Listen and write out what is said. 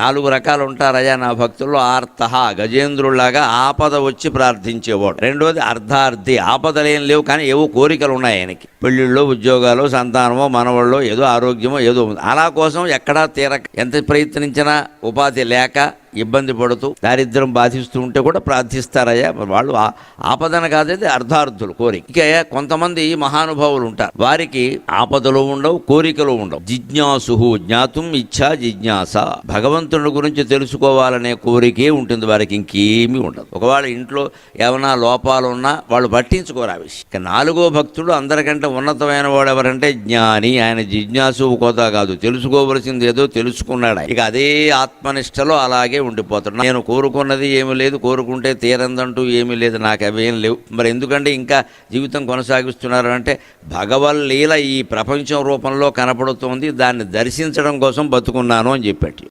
నాలుగు రకాలు ఉంటారయ్యా నా భక్తుల్లో. ఆర్తహ గజేంద్రుల్లాగా ఆపద వచ్చి ప్రార్థించేవాడు. రెండోది అర్ధార్థి ఆపదలేం లేవు కానీ ఏవో కోరికలు ఉన్నాయి ఆయనకి. పెళ్ళిళ్ళు ఉద్యోగాలు సంతానమో మనవాళ్ళు ఏదో ఆరోగ్యమో ఏదో ఉంది. అలా కోసం ఎక్కడా తీరక ఎంత ప్రయత్నించినా ఉపాధి లేక ఇబ్బంది పడుతూ దారిద్ర్యం బాధిస్తూ ఉంటే కూడా ప్రార్థిస్తారయ్యా. వాళ్ళు ఆ- ఆపదన కాదేది అర్ధార్థులు కోరిక. ఇక కొంతమంది మహానుభావులు ఉంటారు. వారికి ఆపదలు ఉండవు కోరికలు ఉండవు. జిజ్ఞాసు జ్ఞాతం ఇచ్చా జిజ్ఞాస. భగవంతుని గురించి తెలుసుకోవాలనే కోరికే ఉంటుంది వారికి ఇంకేమీ ఉండదు. ఒకవేళ ఇంట్లో ఏమైనా లోపాలు ఉన్నా వాళ్ళు పట్టించుకోరు ఆ విషయం. ఇక నాలుగో భక్తుడు అందరికంటే ఉన్నతమైన వాడు ఎవరంటే జ్ఞాని. ఆయన జిజ్ఞాసు కోత కాదు తెలుసుకోవలసింది ఏదో తెలుసుకున్నాడు. ఇక అదే ఆత్మనిష్టలో అలాగే ఉండిపోతాడు నేను కోరుకున్నది ఏమీ లేదు కోరుకుంటే తీరందంటూ ఏమీ లేదు నాకు అవేం లేవు. మరి ఎందుకంటే ఇంకా జీవితం కొనసాగిస్తున్నారు అంటే భగవల్లీల ఈ ప్రపంచం రూపంలో కనపడుతోంది దాన్ని దర్శించడం కోసం బతుకున్నాను అని చెప్పాడు